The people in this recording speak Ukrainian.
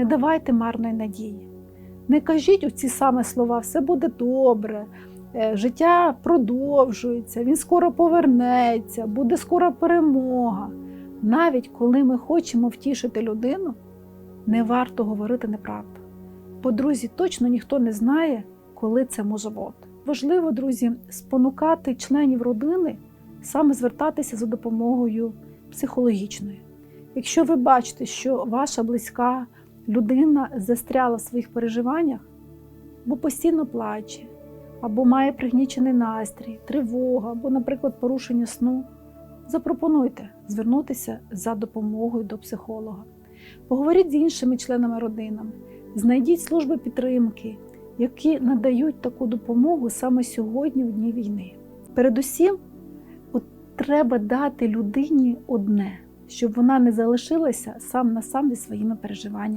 Не давайте марної надії. Не кажіть оці саме слова, все буде добре, е, життя продовжується, він скоро повернеться, буде скоро перемога. Навіть коли ми хочемо втішити людину, не варто говорити неправду. Бо, друзі, точно ніхто не знає, коли це може бути. Важливо, друзі, спонукати членів родини саме звертатися за допомогою психологічною. Якщо ви бачите, що ваша близька людина застряла в своїх переживаннях, бо постійно плаче, або має пригнічений настрій, тривога, або, наприклад, порушення сну, запропонуйте звернутися за допомогою до психолога. Поговоріть з іншими членами родинами, знайдіть служби підтримки, які надають таку допомогу саме сьогодні, в дні війни. Передусім, от треба дати людині одне, щоб вона не залишилася сам на сам зі своїми переживаннями.